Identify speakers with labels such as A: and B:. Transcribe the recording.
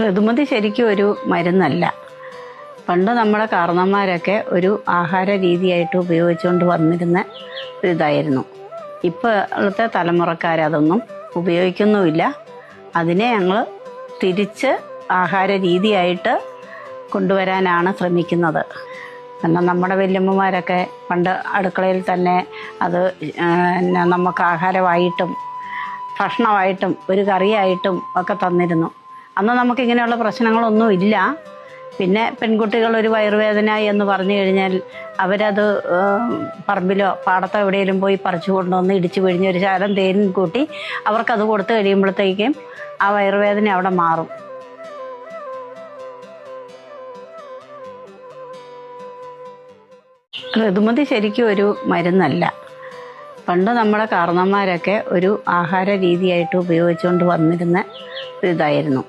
A: ഋതുമതി ശരിക്കും ഒരു മരുന്നല്ല. പണ്ട് നമ്മുടെ കാരണന്മാരൊക്കെ ഒരു ആഹാര രീതിയായിട്ട് ഉപയോഗിച്ചുകൊണ്ട് വന്നിരുന്ന ഇതായിരുന്നു. ഇപ്പോഴത്തെ തലമുറക്കാരതൊന്നും ഉപയോഗിക്കുന്നുമില്ല. അതിനെ ഞങ്ങൾ തിരിച്ച് ആഹാര രീതിയായിട്ട് കൊണ്ടുവരാനാണ് ശ്രമിക്കുന്നത്. കാരണം നമ്മുടെ വല്യമ്മമാരൊക്കെ പണ്ട് അടുക്കളയിൽ തന്നെ അത് നമുക്ക് ആഹാരമായിട്ടും ഭക്ഷണമായിട്ടും ഒരു കറിയായിട്ടും ഒക്കെ തന്നിരുന്നു. അന്ന് നമുക്ക് ഇങ്ങനെയുള്ള പ്രശ്നങ്ങളൊന്നും ഇല്ല. പിന്നെ പെൺകുട്ടികൾ ഒരു വയറുവേദന എന്ന് പറഞ്ഞു കഴിഞ്ഞാൽ അവരത് പറമ്പിലോ പാടത്തോ എവിടെയെങ്കിലും പോയി പറിച്ചു കൊണ്ടുവന്ന് ഇടിച്ചു പിഴിഞ്ഞ് ഒരു ശാലം തേൻ കൂട്ടി അവർക്കത് കൊടുത്തു കഴിയുമ്പോഴത്തേക്കും ആ വയറുവേദന അവിടെ മാറും. ഋതുമതി ശരിക്കും ഒരു മരുന്നല്ല. പണ്ട് നമ്മുടെ കാരണന്മാരൊക്കെ ഒരു ആഹാര രീതിയായിട്ട് ഉപയോഗിച്ചുകൊണ്ട് വന്നിരുന്ന ഇതായിരുന്നു.